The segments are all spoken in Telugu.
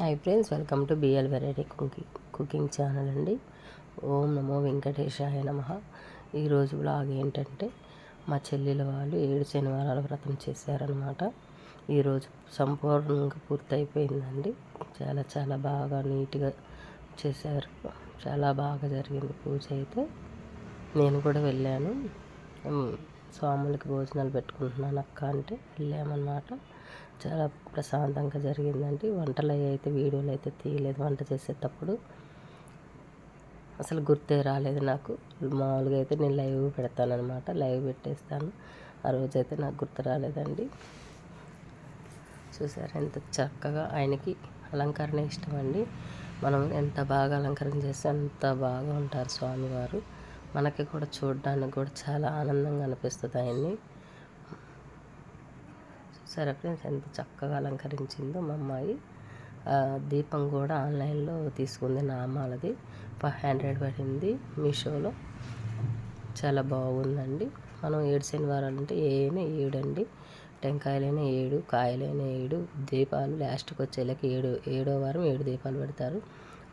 Hi friends welcome to BL variety cooking cooking channel అండి. ఓం నమో వెంకటేశాయ నమ. ఈరోజు బ్లాగ్ ఏంటంటే మా చెల్లెల వాళ్ళు ఏడు శనివారాల వ్రతం చేశారనమాట ఈరోజు సంపూర్ణంగా పూర్తయిపోయిందండి. చాలా చాలా బాగా నీట్గా చేశారు. చాలా బాగా జరిగింది పూజ అయితే. నేను కూడా వెళ్ళాను. స్వాములకి భోజనాలు పెట్టుకుంటున్నాను అక్క అంటే వెళ్ళామన్నమాట. చాలా ప్రశాంతంగా జరిగిందండి. వంటలు అయితే వీడియోలు అయితే తీయలేదు. వంట చేసేటప్పుడు అసలు గుర్తే రాలేదు నాకు. మామూలుగా అయితే నేను లైవ్ పెడతానమాట లైవ్ పెట్టేస్తాను. ఆ రోజైతే నాకు గుర్తు రాలేదండి. చూసారు ఎంత చక్కగా ఆయనకి అలంకరణ ఇష్టం అండి మనం ఎంత బాగా అలంకరణ చేస్తే అంత బాగా ఉంటారు స్వామివారు. మనకి కూడా చూడడానికి కూడా చాలా ఆనందంగా అనిపిస్తుంది ఆయన్ని. సరే ఫ్రెండ్స్ ఎంత చక్కగా అలంకరించిందో మా అమ్మాయి. దీపం కూడా ఆన్లైన్లో తీసుకుంది నామాలది ఫైవ్ హండ్రెడ్ పడింది మీషోలో. చాలా బాగుందండి. మనం ఏడు శనివారాలు అంటే ఏమైనా ఏడండి. టెంకాయలైనా ఏడు కాయలైనా ఏడు దీపాలు లాస్ట్కి వచ్చేలాకి ఏడు ఏడో వారం ఏడు దీపాలు పెడతారు.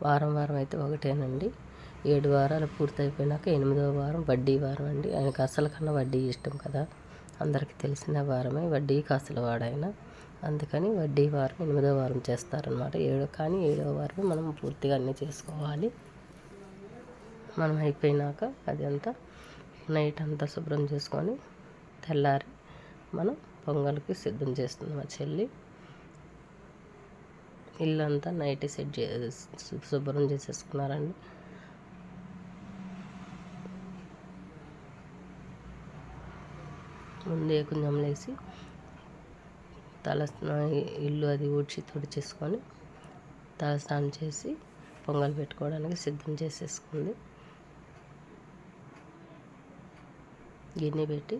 వారం వారం అయితే ఒకటేనండి. ఏడు వారాలు పూర్తయిపోయినాక ఎనిమిదో వారం వడ్డీ వారం అండి. ఆయనకు అసలు కన్నా వడ్డీ ఇష్టం కదా. అందరికీ తెలిసిన వారమే వడ్డీ కాసుల వాడైన. అందుకని వడ్డీ వారం ఎనిమిదో వారం చేస్తారనమాట ఏడో కానీ ఏడో వారం మనం పూర్తిగా అన్నీ చేసుకోవాలి. మనం అయిపోయినాక అది అంతా నైట్ అంతా శుభ్రం చేసుకొని తెల్లారి మనం పొంగల్కి సిద్ధం చేస్తుంది మా చెల్లి. ఇల్లంతా నైట్ సెట్ చే శుభ్రం చేసేసుకున్నారండి. ముందే కొంచెం లేసి తల ఇల్లు అది ఊడ్చి తుడిచేసుకొని తలస్నానం చేసి పొంగల్ పెట్టుకోవడానికి సిద్ధం చేసేసుకుంది. గిన్నె పెట్టి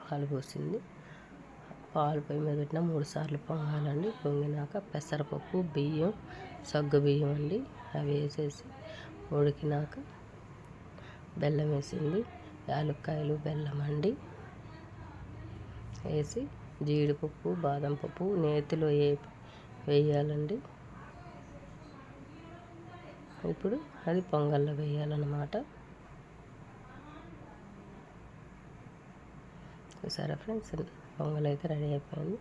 పాలు పోసింది. పాలు పొయ్యి మీద పెట్టిన మూడు సార్లు పొంగాలండి. పొంగినాక పెసరపప్పు బియ్యం సగ్గు బియ్యం అండి. అవి వేసేసి ఉడికినాక బెల్లం వేసింది. యాలక్కాయలు బెల్లం అండి. వేసి జీడిపప్పు బాదం పప్పు నేతిలో ఏ వేయాలండి. ఇప్పుడు అది పొంగల్లో వేయాలన్నమాట. చూసారా ఫ్రెండ్స్? పొంగల్ అయితే రెడీ అయిపోయింది.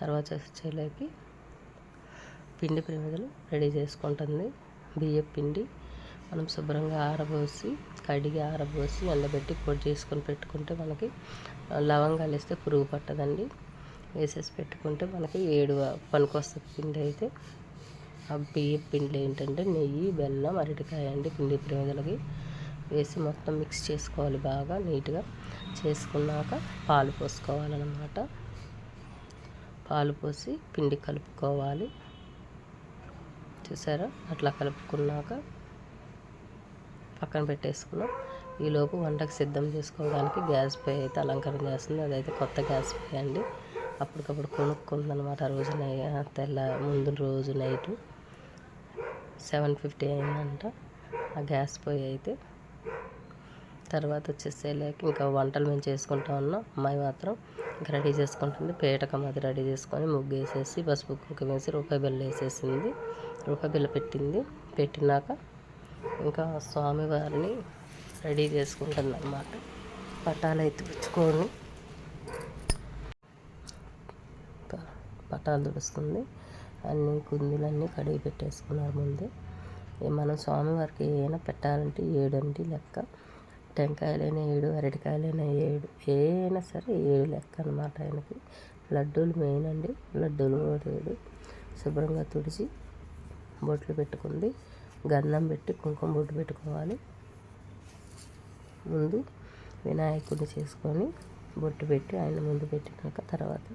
తర్వాత వచ్చేలోకి పిండి ప్రమిదలు రెడీ చేసుకుంటుంది. బియ్యం పిండి మనం శుభ్రంగా ఆరబోసి కడిగి ఆరబోసి ఎండబెట్టి పొడి చేసుకొని పెట్టుకుంటే మనకి లవంగాలు వేస్తే పురుగు పట్టదండి. వేసేసి పెట్టుకుంటే మనకి ఏడు పనికొస్తుంది పిండి అయితే. ఆ బియ్య పిండి ఏంటంటే నెయ్యి బెల్లం అరటికాయ అండి పిండి ప్రమిదలకి వేసి మొత్తం మిక్స్ చేసుకోవాలి బాగా నీట్గా. చేసుకున్నాక పాలు పోసుకోవాలన్నమాట. పాలు పోసి పిండి కలుపుకోవాలి. చూసారా? అట్లా కలుపుకున్నాక పక్కన పెట్టేసుకున్నాం. ఈలోపు వంటకు సిద్ధం చేసుకోవడానికి గ్యాస్ పే అయితే అలంకరణ చేస్తుంది అదైతే కొత్త గ్యాస్ పే అండి. అప్పటికప్పుడు కొనుక్కుందనమాట ఆ రోజు తెల్ల ముందు రోజు నైటు సెవెన్ ఫిఫ్టీ అయిందంట. ఆ గ్యాస్ పొయ్యి అయితే తర్వాత వచ్చేసేలాకి ఇంకా వంటలు మేము చేసుకుంటా ఉన్నాం. అమ్మాయి మాత్రం ఇంకా రెడీ చేసుకుంటుంది. పేటకం అది రెడీ చేసుకొని ముగ్గు వేసేసి పసుపు కుంకుమ వేసి రూపాయి బిల్లు వేసేసింది. రూపాయి బిల్లు పెట్టింది. పెట్టినాక ఇంకా స్వామివారిని రెడీ చేసుకుంటుంది అన్నమాట పటాలు అయితే పటాలు తుడుస్తుంది. అన్ని కుందులన్నీ కడిగి పెట్టేసుకున్నారు ముందే. మనం స్వామివారికి ఏమైనా పెట్టాలంటే ఏడండి లెక్క. టెంకాయలైనా ఏడు అరటికాయలైనా ఏడు ఏమైనా సరే ఏడు లెక్క అనమాట ఆయనకి. లడ్డూలు మెయిన్ అండి. లడ్డూలు కూడా ఏడు. శుభ్రంగా తుడిచి బొట్లు పెట్టుకుంది. గంధం పెట్టి కుంకుమ బొట్టు పెట్టుకోవాలి. ముందు వినాయకుడిని చేసుకొని బొట్టు పెట్టి ఆయన ముందు పెట్టినాక తర్వాత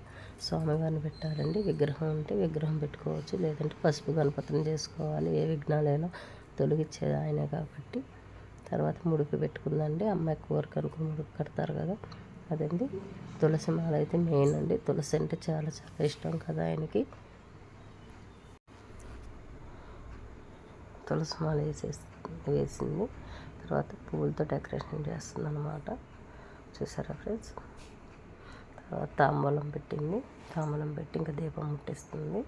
స్వామివారిని పెట్టాలండి. విగ్రహం ఉంటే విగ్రహం పెట్టుకోవచ్చు. లేదంటే పసుపు గణపతిని చేసుకోవాలి. ఏ విఘ్నాలైనా తొలగిచ్చేది ఆయనే కాబట్టి. తర్వాత ముడుపు పెట్టుకుందండి. అమ్మాయి కోరిక అనుకుని ముడుపు కడతారు కదా. అదండి తులసి మాల అయితే మెయిన్ అండి. తులసి అంటే చాలా చాలా ఇష్టం కదా ఆయనకి. తులసి మాల వేసేసి వేసింది. తర్వాత పువ్వులతో డెకరేషన్ చేస్తుంది అనమాట చూసారా ఫ్రెండ్స్? తర్వాత తాంబూలం పెట్టింది. తాంబూలం పెట్టి ఇంకా దీపం ముట్టిస్తుంది.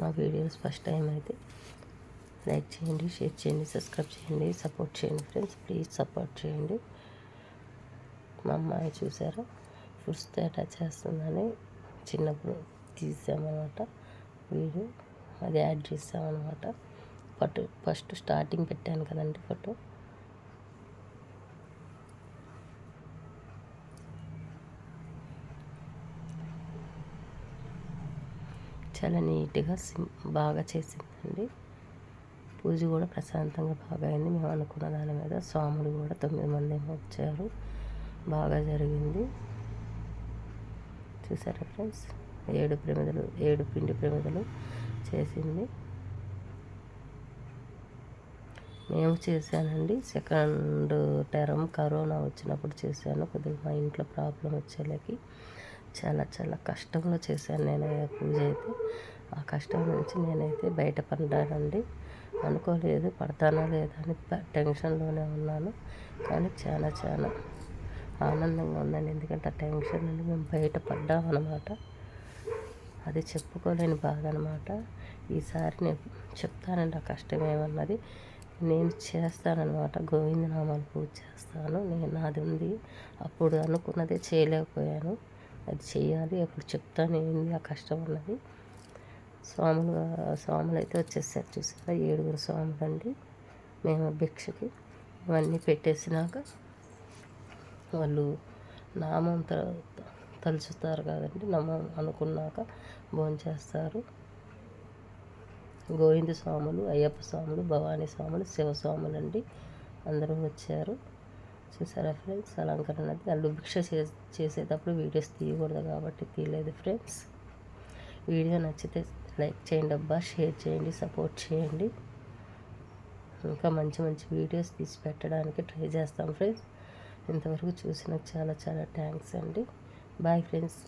మా వీడియోస్ ఫస్ట్ టైం అయితే లైక్ చేయండి షేర్ చేయండి సబ్స్క్రైబ్ చేయండి సపోర్ట్ చేయండి ఫ్రెండ్స్. ప్లీజ్ సపోర్ట్ చేయండి. మా అమ్మాయి చూశారు. ఫుడ్స్తో అటాచ్ చేస్తుందని చిన్నప్పుడు తీసామన్నమాట. వీడియో అది యాడ్ చేసామన్నమాట. ఫోటో ఫస్ట్ స్టార్టింగ్ పెట్టాను కదండి ఫోటో. చాలా నీట్గా సిం బాగా చేసిందండి. పూజ కూడా ప్రశాంతంగా బాగా అయింది. మేము అనుకున్న దాని మీద స్వాములు కూడా తొమ్మిది మంది ఏమో వచ్చారు. బాగా జరిగింది. చూసారా ఫ్రెండ్స్? ఏడు ప్రమిదలు ఏడు పిండి ప్రమిదలు చేసింది. మేము చేశానండి. సెకండ్ టర్మ్ కరోనా వచ్చినప్పుడు చేశాను. కొద్దిగా మా ఇంట్లో ప్రాబ్లం వచ్చేలకి చాలా చాలా కష్టంలో చేశాను నేను పూజ అయితే. ఆ కష్టం నుంచి నేనైతే బయటపడ్డానండి. అనుకోలేదు పడతానో లేదా అని టెన్షన్లోనే ఉన్నాను. కానీ చాలా చాలా ఆనందంగా ఉందండి. ఎందుకంటే ఆ టెన్షన్ నుండి మేము బయటపడ్డాం అనమాట అది చెప్పుకోలేని బాధ అనమాట ఈసారి నేను చెప్తానండి ఆ కష్టం ఏమన్నది. నేను చేస్తానన్నమాట. గోవిందనామాలు పూజ చేస్తాను. నేను నాది ఉంది. అప్పుడు అనుకున్నదే చేయలేకపోయాను. అది చేయాలి అప్పుడు చెప్తాను ఏంది ఆ కష్టం ఉన్నది స్వాములు స్వాములు అయితే వచ్చేసారు చూసారా? ఏడుగురు స్వాములు అండి మేము భిక్షకి ఇవన్నీ పెట్టేసినాక వాళ్ళు నామం తలుచుతారు కదండి. నామం అనుకున్నాక భోంచేస్తారు గోవింద స్వాములు అయ్యప్ప స్వాములు భవానీ స్వాములు శివస్వాములు అండి. అందరూ వచ్చారు. చూసారా ఫ్రెండ్స్? అలంకరణ అది వాళ్ళు భిక్ష చేసేటప్పుడు వీడియోస్ తీయకూడదు కాబట్టి తీయలేదు ఫ్రెండ్స్. వీడియో నచ్చితే లైక్ చేయండి అబ్బా షేర్ చేయండి సపోర్ట్ చేయండి. ఇంకా మంచి మంచి వీడియోస్ తీసి పెట్టడానికి ట్రై చేస్తాం ఫ్రెండ్స్. ఇంతవరకు చూసినందుకు చాలా చాలా థ్యాంక్స్ అండి. Bye friends